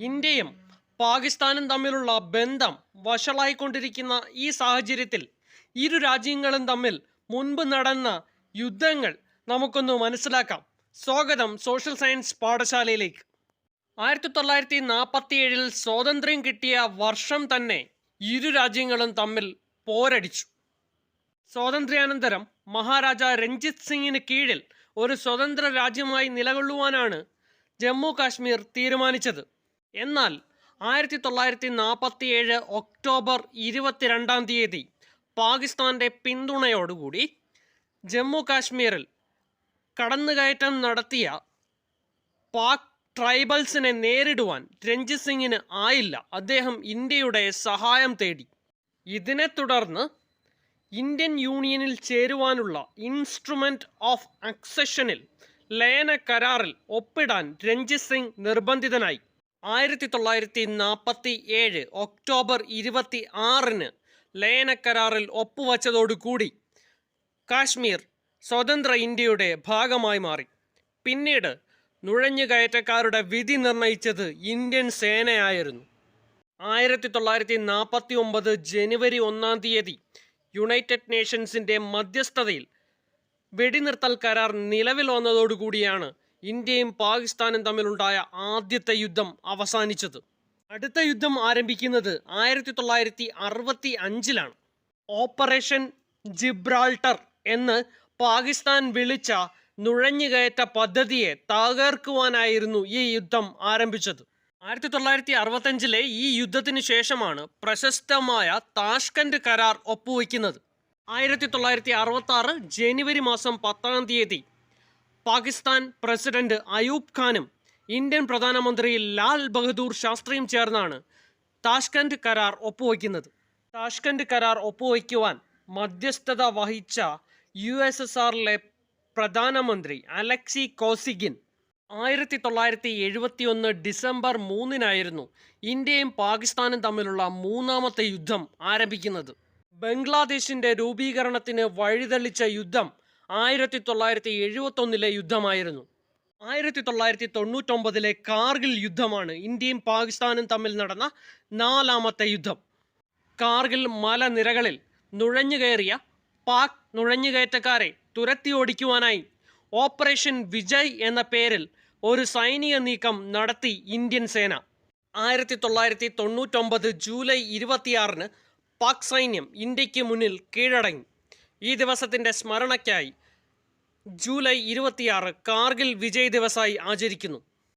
ഇന്ത്യയും പാകിസ്ഥാനും തമ്മിലുള്ള ബന്ധം വഷളായിക്കൊണ്ടിരിക്കുന്ന ഈ സാഹചര്യത്തിൽ ഇരു രാജ്യങ്ങളും തമ്മിൽ മുൻപ് നടന്ന യുദ്ധങ്ങൾ നമുക്കൊന്ന് മനസ്സിലാക്കാം. സ്വാഗതം സോഷ്യൽ സയൻസ് പാഠശാലയിലേക്ക്. ആയിരത്തി തൊള്ളായിരത്തി നാൽപ്പത്തി ഏഴിൽ സ്വാതന്ത്ര്യം കിട്ടിയ വർഷം തന്നെ ഇരു രാജ്യങ്ങളും തമ്മിൽ പോരടിച്ചു. സ്വാതന്ത്ര്യാനന്തരം മഹാരാജ രഞ്ജിത് സിംഗിന് കീഴിൽ ഒരു സ്വതന്ത്ര രാജ്യമായി നിലകൊള്ളുവാനാണ് ജമ്മു കാശ്മീർ തീരുമാനിച്ചത്. എന്നാൽ ആയിരത്തി തൊള്ളായിരത്തി നാൽപ്പത്തി ഏഴ് ഒക്ടോബർ ഇരുപത്തിരണ്ടാം തീയതി പാകിസ്ഥാന്റെ പിന്തുണയോടുകൂടി ജമ്മു കാശ്മീരിൽ കടന്നുകയറ്റം നടത്തിയ പാക് ട്രൈബൽസിനെ നേരിടുവാൻ രഞ്ജിത് സിംഗിന് ആയില്ല. അദ്ദേഹം ഇന്ത്യയുടെ സഹായം തേടി. ഇതിനെ തുടർന്ന് ഇന്ത്യൻ യൂണിയനിൽ ചേരുവാനുള്ള ഇൻസ്ട്രുമെന്റ് ഓഫ് അക്സഷനിൽ ലയന കരാറിൽ ഒപ്പിടാൻ രഞ്ജിത് സിംഗ് നിർബന്ധിതനായി. ആയിരത്തി തൊള്ളായിരത്തി നാൽപ്പത്തി ഏഴ് ഒക്ടോബർ ഇരുപത്തി ആറിന് ലയനക്കരാറിൽ കരാറിൽ ഒപ്പുവച്ചതോടുകൂടി കാശ്മീർ സ്വതന്ത്ര ഇന്ത്യയുടെ ഭാഗമായി മാറി. പിന്നീട് നുഴഞ്ഞുകയറ്റക്കാരുടെ വിധി നിർണയിച്ചത് ഇന്ത്യൻ സേനയായിരുന്നു. ആയിരത്തി തൊള്ളായിരത്തി നാൽപ്പത്തി ഒമ്പത് ജനുവരി ഒന്നാം തീയതി യുണൈറ്റഡ് നേഷൻസിന്റെ മധ്യസ്ഥതയിൽ വെടിനിർത്തൽ കരാർ നിലവിൽ വന്നതോടുകൂടിയാണ് ഇന്ത്യയും പാകിസ്ഥാനും തമ്മിലുണ്ടായ ആദ്യത്തെ യുദ്ധം അവസാനിച്ചത്. അടുത്ത യുദ്ധം ആരംഭിക്കുന്നത് ആയിരത്തി തൊള്ളായിരത്തി അറുപത്തി അഞ്ചിലാണ് ഓപ്പറേഷൻ ജിബ്രാൾട്ടർ എന്ന് പാകിസ്ഥാൻ വിളിച്ച നുഴഞ്ഞുകയറ്റ പദ്ധതിയെ തകർക്കുവാനായിരുന്നു ഈ യുദ്ധം ആരംഭിച്ചത്. ആയിരത്തി തൊള്ളായിരത്തി അറുപത്തഞ്ചിലെ ഈ യുദ്ധത്തിന് ശേഷമാണ് പ്രശസ്തമായ താഷ്കന്റ് കരാർ ഒപ്പുവയ്ക്കുന്നത് ആയിരത്തി തൊള്ളായിരത്തി അറുപത്തി ആറ് ജനുവരി മാസം പത്താം തീയതി പാകിസ്ഥാൻ പ്രസിഡന്റ് അയൂബ് ഖാനും ഇന്ത്യൻ പ്രധാനമന്ത്രി ലാൽ ബഹദൂർ ശാസ്ത്രിയും ചേർന്നാണ് താഷ്കന്റ് കരാർ ഒപ്പുവയ്ക്കുന്നത്. താഷ്കന്റ് കരാർ ഒപ്പുവയ്ക്കുവാൻ മധ്യസ്ഥത വഹിച്ച യു എസ് എസ് ആറിലെ പ്രധാനമന്ത്രി അലക്സി കോസിഗിൻ ആയിരത്തി തൊള്ളായിരത്തി എഴുപത്തി ഒന്ന് ഡിസംബർ മൂന്നിനായിരുന്നു ഇന്ത്യയും പാകിസ്ഥാനും തമ്മിലുള്ള മൂന്നാമത്തെ യുദ്ധം ആരംഭിക്കുന്നത്. ബംഗ്ലാദേശിന്റെ രൂപീകരണത്തിന് വഴിതെളിച്ച യുദ്ധം ആയിരത്തി തൊള്ളായിരത്തി എഴുപത്തൊന്നിലെ യുദ്ധമായിരുന്നു. ആയിരത്തി തൊള്ളായിരത്തി തൊണ്ണൂറ്റൊമ്പതിലെ കാർഗിൽ യുദ്ധമാണ് ഇന്ത്യയും പാകിസ്ഥാനും തമ്മിൽ നടന്ന നാലാമത്തെ യുദ്ധം. കാർഗിൽ മലനിരകളിൽ നുഴഞ്ഞുകയറിയ പാക് നുഴഞ്ഞുകയറ്റക്കാരെ തുരത്തി ഓടിക്കുവാനായി ഓപ്പറേഷൻ വിജയ് എന്ന പേരിൽ ഒരു സൈനിക നീക്കം നടത്തി ഇന്ത്യൻ സേന. ആയിരത്തി തൊള്ളായിരത്തി തൊണ്ണൂറ്റൊമ്പത് ജൂലൈ ഇരുപത്തിയാറിന് പാക് സൈന്യം ഇന്ത്യയ്ക്ക് മുന്നിൽ കീഴടങ്ങി. ഈ ദിവസത്തിന്റെ സ്മരണയ്ക്കായി ജൂലൈ ഇരുപത്തിയാറ് കാർഗിൽ വിജയ് ദിവസമായി ആചരിക്കുന്നു.